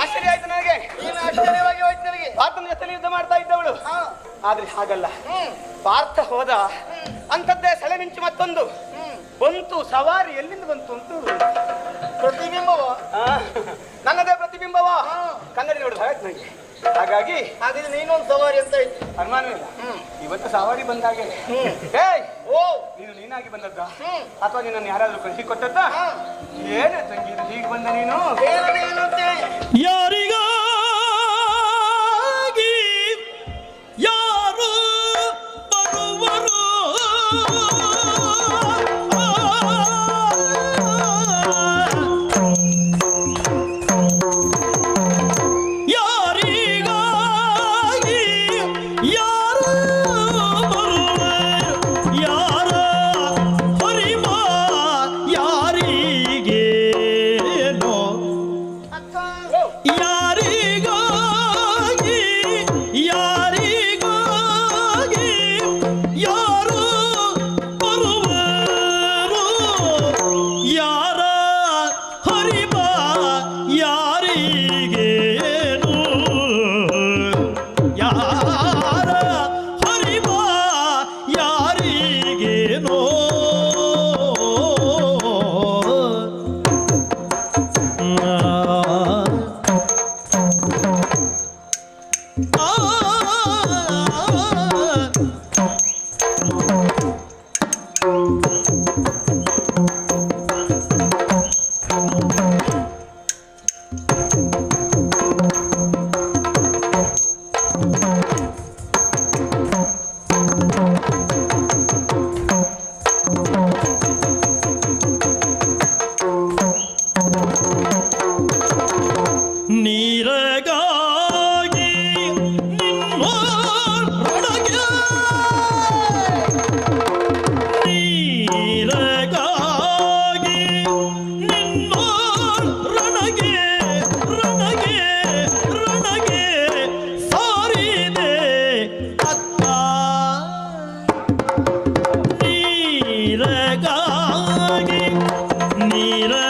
ಆಶ್ಚರ್ಯ ಆಯ್ತು ನನಗೆ. ನೀನು ಆಶ್ಚರ್ಯವಾಗಿ ಹೋಯ್ತು ನನಗೆ. ಪಾರ್ಥನ ಜೊತೆ ಯುದ್ಧ ಮಾಡ್ತಾ ಇದ್ದವಳು. ಹಾ. ಆದ್ರೆ ಹಾಗಲ್ಲ. ಪಾರ್ಥ ಹೋದ. ಅಂಥದ್ದೇ ಸೆಳೆ ಮಿಂಚು ಮತ್ತೊಂದು. ಬಂತು ಸವಾರಿ ಎಲ್ಲಿಂದ ಬಂತು ಅಂತ ಪ್ರತಿಬಿಂಬವ? ನನ್ನದೇ ಪ್ರತಿಬಿಂಬವ? ಹಾ. ಕನ್ನಡಿ ನೋಡುದು ಆಯ್ತು ನನಗೆ ಹಾಗಾಗಿ ಹಾಗಿದ್ರೆ ಒಂದು ಸವಾರಿ ಅಂತ ಇತ್ತು ಅನುಮಾನವಿಲ್ಲ ಹ್ಮ್. ಇವತ್ತು ಸವಾರಿ ಬಂದಾಗೆ. ಏಯ್! ಓ! ನೀನು ನೀನಾಗಿ ಬಂದದ್ದ? ಅಥವಾ ನಿನ್ನನ್ನು ಯಾರಾದ್ರೂ ಕಳಿಸಿ ಕೊಟ್ಟದ್ದ? ಹಾ. ಏನೇ ತಂಗಿ ಹೀಗೆ ಬಂದ ನೀನು? ಬೇರೆ 理论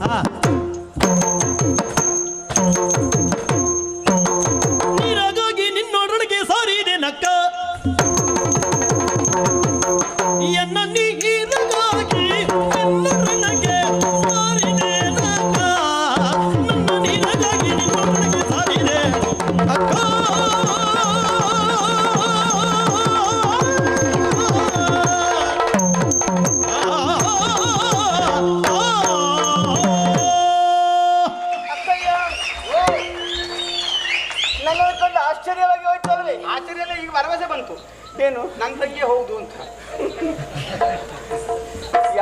啊。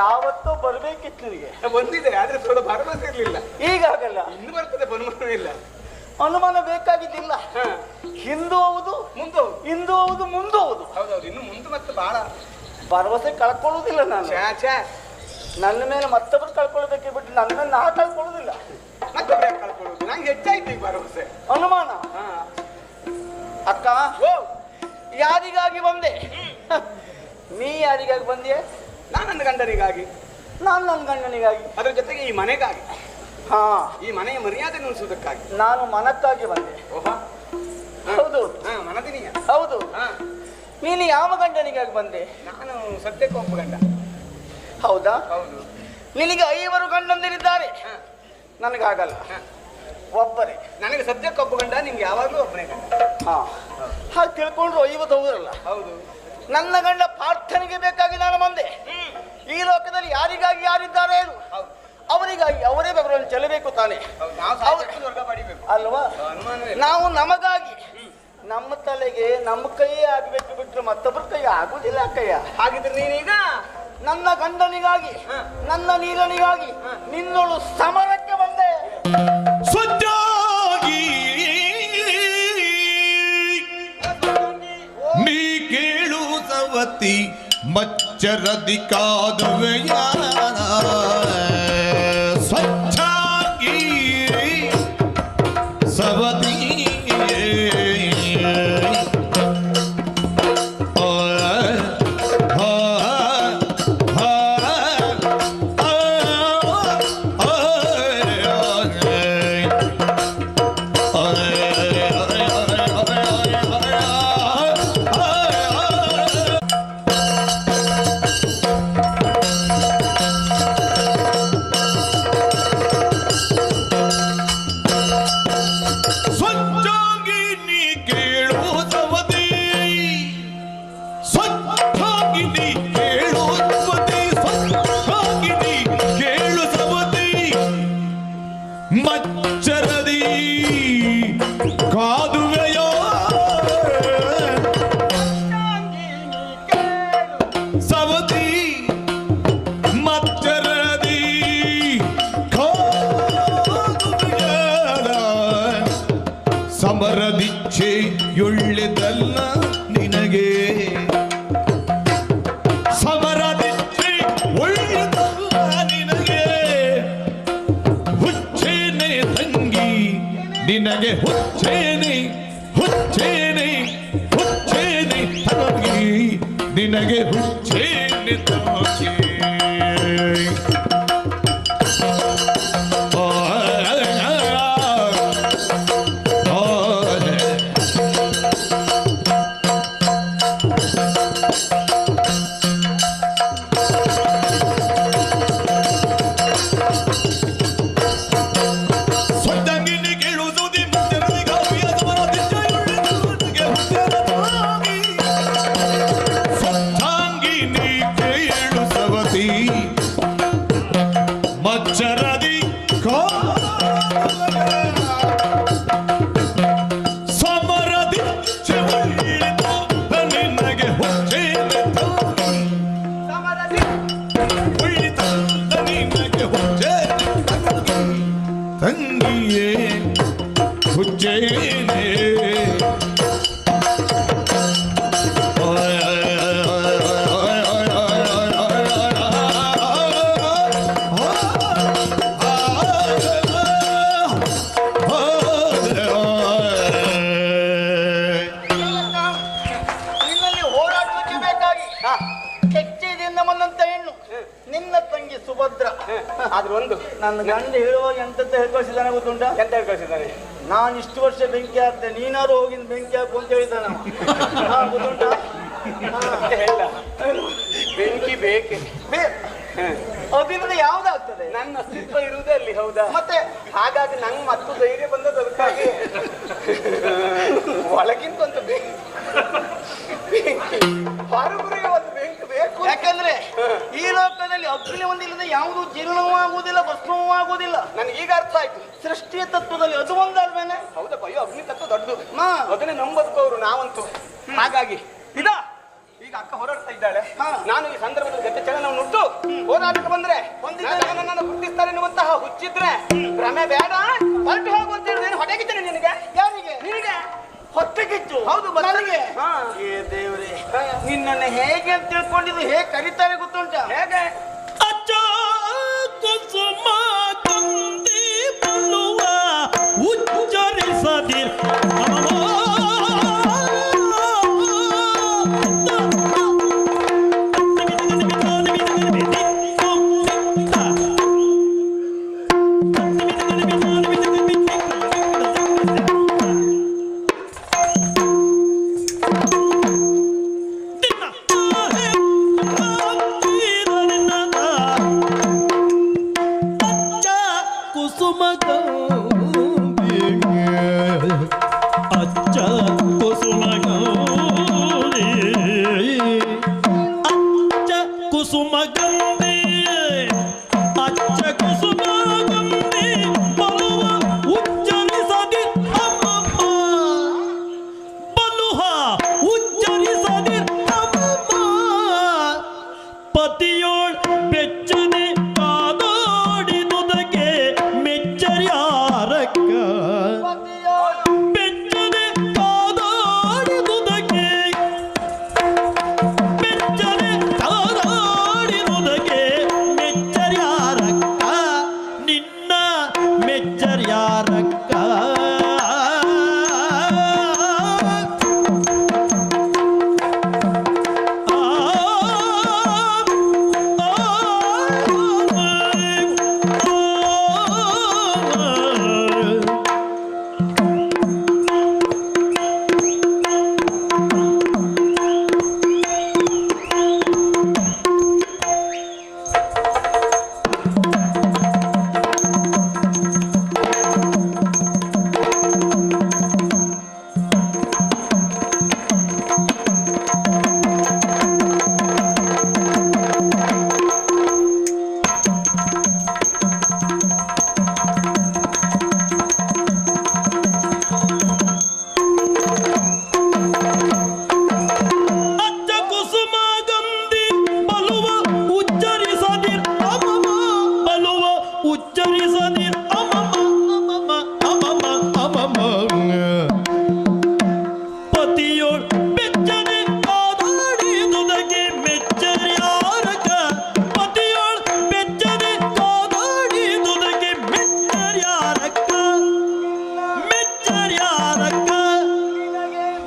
ಯಾವತ್ತೂ ಬರ್ಬೇಕಿತ್ತು ನಿನಗೆ ಬಂದಿದೆ ಆದ್ರೆ ಸ್ವಲ್ಪ ಭರವಸೆ ಇರ್ಲಿಲ್ಲ. ಈಗ ಆಗಲ್ಲ ಇನ್ನು ಬರ್ತದೆ ಬನ್ಮನ ಇಲ್ಲ. ಅನುಮಾನ ಬೇಕಾಗಿದ್ದಿಲ್ಲ. ಹಿಂದೂ ಹೌದು ಮುಂದೆ ಹೌದು ಹಿಂದೂ ಹೌದು ಮುಂದೆ ಹೌದು ಹೌದೌದು ಇನ್ನು ಮುಂದೆ ಮತ್ತೆ ಬಹಳ ಭರವಸೆ ಕಳ್ಕೊಳ್ಳೋದಿಲ್ಲ ನಾನು. ಛಾ ಛೇ. ನನ್ನ ಮೇಲೆ ಮತ್ತೊಬ್ರು ಕಳ್ಕೊಳ್ಬೇಕು ಬಿಟ್ಟು ನನ್ನ ಮೇಲೆ ನಾ ಕಳ್ಕೊಳ್ಳೋದಿಲ್ಲ. ಯಾಕೆ ಕಳ್ಕೊಳ್ಳೋದು ನಂಗೆ ಹೆಚ್ಚಾಯ್ತು ಈ ಭರವಸೆ. ಅನುಮಾನ? ಅಕ್ಕ ಯಾರಿಗಾಗಿ ಬಂದೆ? ನೀ ಯಾರಿಗಾಗಿ ಬಂದೆ ನಾನು ನನ್ನ ಗಂಡನಿಗಾಗಿ. ನಾನು ನನ್ನ ಗಂಡನಿಗಾಗಿ. ಅದ್ರ ಜೊತೆಗೆ ಈ ಮನೆಗಾಗಿ. ಹಾ. ಈ ಮನೆಯ ಮರ್ಯಾದೆ ಉಳಿಸುವುದಕ್ಕಾಗಿ ನಾನು ಮನಕ್ಕಾಗಿ ಬಂದೆ. ಓಹೋ. ಹೌದು. ಹಾ ಮನದಿನಿಯ. ಹೌದು. ಹಾ. ನೀನು ಯಾವ ಗಂಡನಿಗಾಗಿ ಬಂದೆ? ನಾನು ಸದ್ಯಕ್ಕೆ ಒಬ್ಬ ಗಂಡ. ಹೌದಾ? ಹೌದು. ನಿನಗೆ ಐವರು ಗಂಡಂದಿರಿದ್ದಾರೆ. ನನಗಾಗಲ್ಲ. ಒಬ್ಬರೇ ನನಗೆ ಸದ್ಯಕ್ಕೆ ಒಬ್ಬ ಗಂಡ ನಿಮ್ಗೆ ಯಾವಾಗಲೂ ಒಬ್ಬನೇ ಗಂಡ. ಹಾ. ಹಾಗೆ ತಿಳ್ಕೊಂಡ್ರು ಐವತ್ತು ಹೌದಲ್ಲ ಹೌದು. ನನ್ನ ಗಂಡ ಪಾರ್ಥನಿಗೆ ಬೇಕಾಗಿ ನಾನು ಬಂದೆ. ಈ ಲೋಕದಲ್ಲಿ ಯಾರಿಗಾಗಿ ಯಾರಿದ್ದಾರೆ ಹೇಳು. ಅವರಿಗಾಗಿ ಅವರೇ ಬೆವರನ್ನು ಚೆಲ್ಲಬೇಕು ತಾನೆ. ಅಲ್ವಾ? ನಾವು ನಮಗಾಗಿ ನಮ್ಮ ತಲೆಗೆ ನಮ್ಮ ಕೈಯೇ ಆಗಬೇಕು ಬಿಟ್ಟರೆ ಮತ್ತೊಬ್ಬರ ಕೈ ಆಗುದಿಲ್ಲ ಕೈಯ ಹಾಗಿದ್ರೆ ನೀನೀಗ? ನನ್ನ ಗಂಡನಿಗಾಗಿ ನನ್ನ ನೀರನಿಗಾಗಿ ನಿನ್ನೊಳು ಸಮರಕ್ಕೆ ಬಂದೆ. ಸ್ವಚ್ಛಾಗಿ पार्वती मच्छर दिखा दवे ಹುಚ್ಚೇನೆ ಹುಚ್ಚೇನಿ ಹುಚ್ಚೇನಿ ನಿನಗೆ ಹುಚ್ಚೇನಿ. ತಂಗಿ ಗಂಡ ಹೇಳುವಾಗ ಎಂತಂತ ಹೇಳ್ಕೊಳ್ಸಿದ್ದಾನೆ ಗೊತ್ತುಂಟ? ಎಂತ ಹೇಳ್ಕೊಳ್ಸಿದ್ದಾನೆ? ನಾನು ಇಷ್ಟು ವರ್ಷ ಬೆಂಕಿ ಹಾಕ್ತೆ ನೀನಾರು ಹೋಗಿ ಬೆಂಕಿ ಹಾಕು ಅಂತ ಹೇಳಿದ್ದಾನೆ ಗೊತ್ತುಂಟ? ಬೆಂಕಿ ಬೇಕೆ? ಅದರಿಂದ ಯಾವ್ದಾಗ್ತದೆ? ನನ್ನ ಅಸ್ತಿತ್ವ ಇರುವುದೇ ಅಲ್ಲಿ ಹೌದಾ? ಮತ್ತೆ? ಹಾಗಾಗಿ ನಂಗೆ ಮತ್ತು ಧೈರ್ಯ ಬಂದದ್ದು ಅದಕ್ಕಾಗಿ. ಒಳಗಿಂತ ಒಂದು ಬೆಂಕಿ ಬೆಂಕಿ ಯಾಕಂದ್ರೆ ಈ ಲೋಕದಲ್ಲಿ ಅಗ್ನಿ ಒಂದಿಲ್ಲದೆ ಯಾವುದು ಜೀರ್ಣವೂ ಆಗುವುದಿಲ್ಲ ಭಸ್ಮವೂ ಆಗುವುದಿಲ್ಲ. ನನಗೆ ಈಗ ಅರ್ಥ ಆಯ್ತು. ಸೃಷ್ಟಿಯ ತತ್ವದಲ್ಲಿ ಅದು ಒಂದಲ್ವೇನೆ? ಹೌದಪ್ಪ ಅಯ್ಯೋ ಅಗ್ನಿ ತತ್ವ ದೊಡ್ಡದು. ಅದನ್ನೇ ನಂಬದವರು ನಾವಂತೂ. ಹಾಗಾಗಿ ಇದ? ಈಗ ಅಕ್ಕ ಹೋರಾಡ್ತಾ ಇದ್ದಾಳೆ. ಹಾ. ನಾನು ಈ ಸಂದರ್ಭದಲ್ಲಿ ಗತಿ ಚಲನವನ್ನು ಉಂಟು ಹೋರಾಟಕ್ಕೆ ಬಂದ್ರೆ ಒಂದಿನ ನನ್ನನ್ನು ಗುರುತಿಸ್ತಾರೆ ಎನ್ನುವಂತಹ ಹುಚ್ಚಿದ್ರೆ ಭ್ರಮೆ ಬೇಡ. ಹೊರಟು ಹೋಗುವಂತ ಹೇಳಿದ್ರೆ ಹೊಡೆಗಿದ್ದೇನೆ ನಿನಗೆ? ಯಾರಿಗೆ? ನಿನಗೆ? ಹೊಟ್ಟೆಗಿತ್ತು ಹೌದು. ನನಗೆ. ನಿನ್ನ ಏ ದೇವ್ರೆ ನಿನ್ನನ್ನು ಹೇಗೆ ಅಂತ ತಿಳ್ಕೊಂಡಿದ್ದು ಹೇಗೆ ಕರೀತಾರೆ ಗೊತ್ತುಂಟ? ಹೇಗೆ? ಅಚ್ಚ ಕುಸುಮ ಕಂದಿ ಬಲ್ಲುವ ಉಚ್ಚರಿಸದಿರ್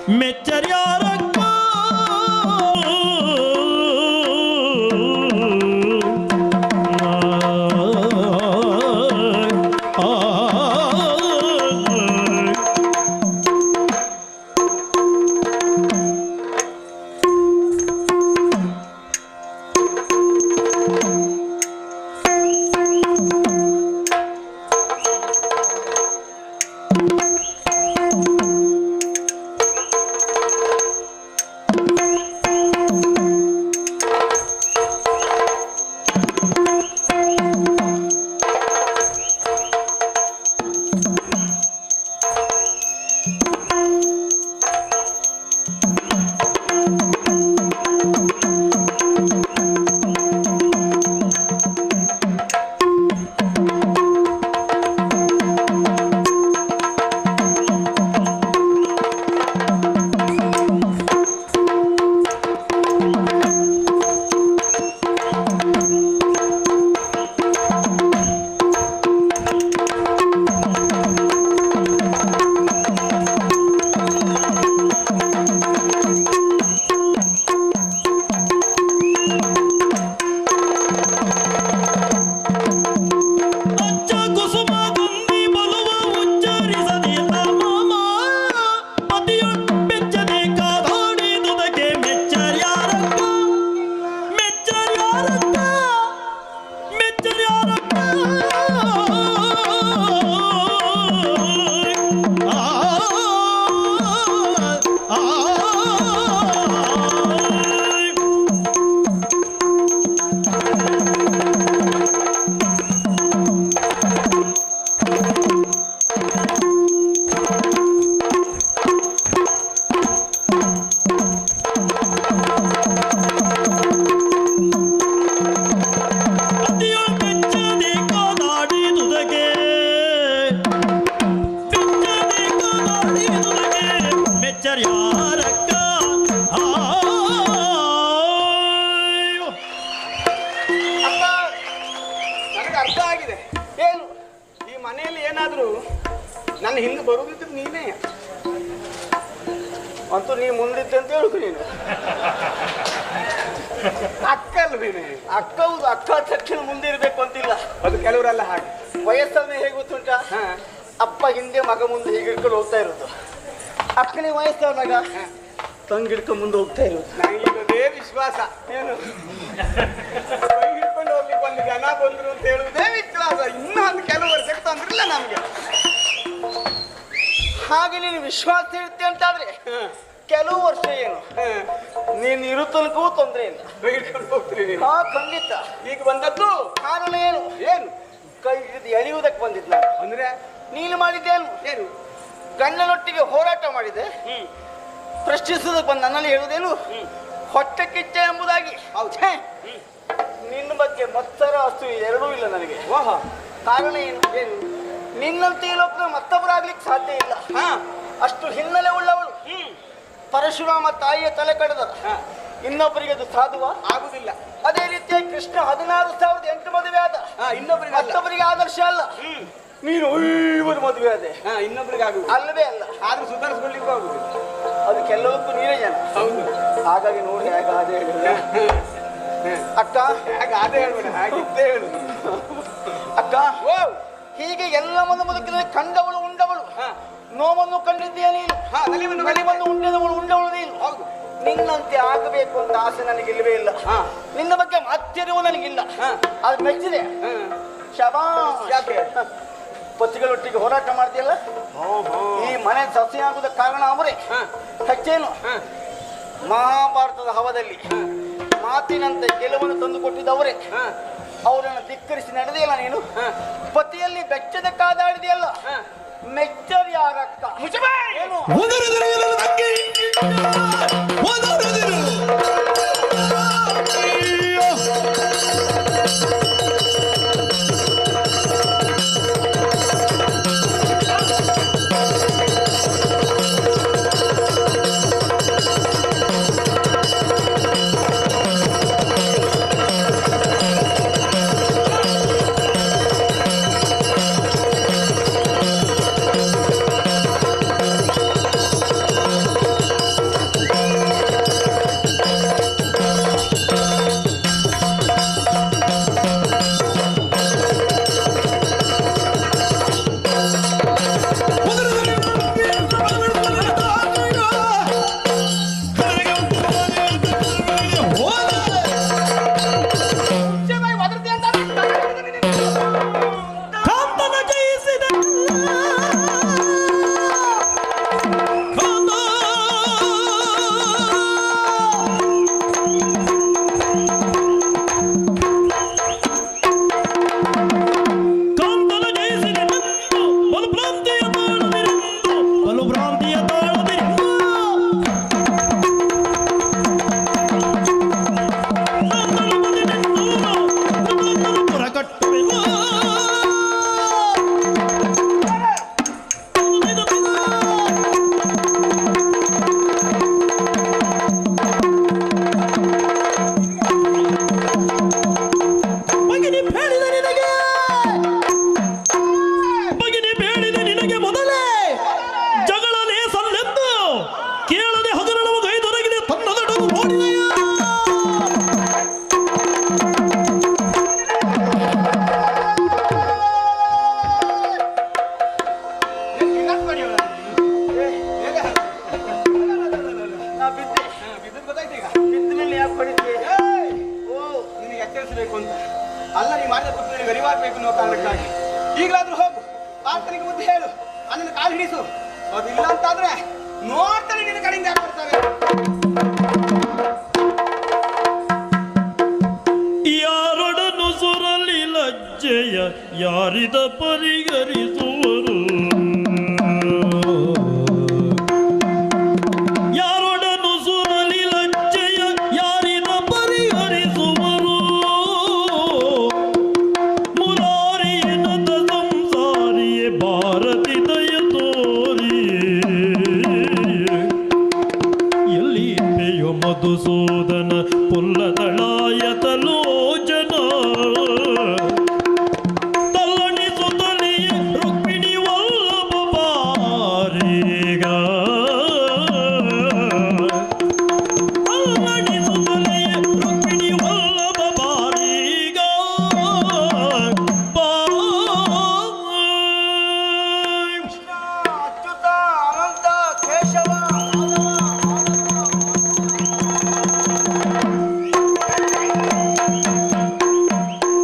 material ಮುಂದೆ ಹೀಗೆ ಇಟ್ಕೊಂಡು ಹೋಗ್ತಾ ಇರೋದು. ಅಕ್ಕನಿಗೆ ವಯಸ್ಸಾದಾಗ ತಂಗಿ ಹಿಡ್ಕೊಂಡು ಮುಂದೆ ಹೋಗ್ತಾ ಇರೋದು. ನನಗೆ ಇರೋದೇ ವಿಶ್ವಾಸ. ಏನು? ಹಿಡ್ಕೊಂಡು ಹೋಗ್ಲಿಕ್ಕೆ ಒಂದು ಜನ ಬಂದ್ರು ಅಂತ ಹೇಳುವುದೇ ವಿಶ್ವಾಸ. ಇನ್ನೂ ಒಂದು ಕೆಲವು ವರ್ಷಕ್ಕೆ ತೊಂದ್ರಿಲ್ಲ ನಮ್ಗೆ. ಹಾಗೆ ನೀನು ವಿಶ್ವಾಸ ಇರುತ್ತೆ ಅಂತಾದ್ರೆ ಕೆಲವು ವರ್ಷ ಏನು? ನೀನು ಇರು ತನಕವೂ ತೊಂದರೆ ಇಲ್ಲ. ಹಿಡ್ಕೊಂಡು ಹೋಗ್ತೀನಿ ಹಾ ಖಂಡಿತ. ಈಗ ಬಂದದ್ದು? ಕಾರಣ ಏನು? ಏನು? ಕೈ ಹಿಡಿದು ಎಳೆಯುವುದಕ್ಕೆ ಬಂದಿದ್ದು ನಾನು. ಅಂದ್ರೆ ನೀನು ಮಾಡಿದ್ದೇನು ಏನು? ಗಂಡನೊಟ್ಟಿಗೆ ಹೋರಾಟ ಮಾಡಿದೆ. ಪ್ರಶ್ನಿಸುವುದಕ್ಕೆ ಬಂದು ನನ್ನಲ್ಲಿ ಹೇಳುವುದೇನು? ಹೊಟ್ಟೆ ಕಿಚ್ಚ ಎಂಬುದಾಗಿ. ಹೌದೇ. ನಿನ್ನ ಬಗ್ಗೆ ಮತ್ತರ ಅಷ್ಟು ಎರಡೂ ಇಲ್ಲ ನನಗೆ. ಓಹೋ. ಕಾರಣ ಏನು? ಏನು? ನಿನ್ನಂತೆ ಲೋಕದ ಮತ್ತೊಬ್ಬರಾಗ್ಲಿಕ್ಕೆ ಸಾಧ್ಯ ಇಲ್ಲ. ಹಾ. ಅಷ್ಟು ಹಿನ್ನೆಲೆ ಉಳ್ಳವಳು. ಪರಶುರಾಮ ತಾಯಿಯ ತಲೆ ಕಡದ. ಇನ್ನೊಬ್ಬರಿಗೆ ಅದು ಸಾಧುವ? ಆಗುದಿಲ್ಲ. ಅದೇ ರೀತಿಯಾಗಿ ಕೃಷ್ಣ ಹದಿನಾರು ಸಾವಿರದ ಎಂಟು ಮದುವೆ ಆದ. ಇನ್ನೊಬ್ಬರಿಗೆ ಮತ್ತೊಬ್ಬರಿಗೆ ಆದರ್ಶ ಅಲ್ಲ. ನೀನು ಒಳ್ಳೆ ಮದುವೆ ಆದೆ. ಹಾ ಇನ್ನೊಬ್ರಿಗೆ ಆಗುದು ಅಲ್ಲವೇ ಅಲ್ಲ. ಆದ್ರೂ ಸುಧಾರಿಸ್ಕೊಳ್ಳಿಕ್ಕೂ ಆಗುದಿಲ್ಲ ಕೆಲವೊಬ್ಬರು ನೀರೇ ಜನ. ಹೌದು. ಹಾಗಾಗಿ ನೋಡಿ ಹೇಗೆ ಅದೇ ಹೇಳಿದ್ರೆ ಅಕ್ಕ ಹಾಗೆ ಅದೇ ಹೇಳ್ಬೇಡ ಹಾಗೆ ಇದ್ದೇ ಹೇಳು. ಅಕ್ಕ ಓ ಹೀಗೆ ಎಲ್ಲವನ್ನು ಮುದುಕಿದ್ರೆ ಕಂಡವಳು ಉಂಡವಳು. ನೋವನ್ನು ಕಂಡಿದ್ದೀಯ ನೀನು? ನಲಿವನ್ನು ನಲಿವನ್ನು ಉಂಡಿದವಳು ಉಂಡವಳು ನೀನು? ಹೌದು. ನಿನ್ನಂತೆ ಆಗಬೇಕು ಅಂತ ಆಸೆ ನನಗೆ ಇಲ್ಲವೇ ಇಲ್ಲ. ಹಾ. ನಿನ್ನ ಬಗ್ಗೆ ಮಾತ್ಯರಿವು ನನಗಿಲ್ಲ. ಅದು ಮೆಚ್ಚಿದೆ. ಶಬಾ ಪತಿಗಳೊಟ್ಟಿಗೆ ಹೋರಾಟ ಮಾಡ್ತೀಯಲ್ಲ? ಈ ಮನೆ ಸಸ್ಯಾಗುವುದ ಕಾರಣ ಅವರೇ. ಹಾ. ಹೆಚ್ಚೇನು ಹಾ. ಮಹಾಭಾರತದ ಹವದಲ್ಲಿ ಮಾತಿನಂತೆ ಗೆಲುವನ್ನು ತಂದು ಕೊಟ್ಟಿದ್ದವರೇ ಹಾ. ಅವರನ್ನು ಧಿಕ್ಕರಿಸಿ ನಡೆದಿಲ್ಲ ನೀನು? ಹಾ. ಪತಿಯಲ್ಲಿ ಬೆಚ್ಚದ ಕಾದಾಡಿದೆಯಲ್ಲ? ಹಾ. ಮೆಚ್ಚರ್ ಯಾರಕ್ಕ ಏನು? ಎಚ್ಚರಿಸಬೇಕು ಅಂತ ಅಲ್ಲ, ನೀ ಮಾಡಿದ ಪುತ್ರ ಗರಿವಾಗಬೇಕು ಅನ್ನೋ ಕಾರಣಕ್ಕಾಗಿ. ಈಗಲಾದ್ರೂ ಹೋಗು ಆತನಿಗೆ ಬುದ್ಧಿ ಹೇಳು ಅದನ್ನು ಕಾಲು ಹಿಡಿಸು. ಅದಿಲ್ಲ ಅಂತಾದ್ರೆ ನೋಡ್ತಾನೆ ನಿನ್ನ ಕಡೆಯಿಂದ ಯಾಕೆ ಯಾರೊಡನು ಸುರಲಿ ಲಜ್ಜೆಯ, ಯಾರಿದ ಪರಿಗರಿಸು?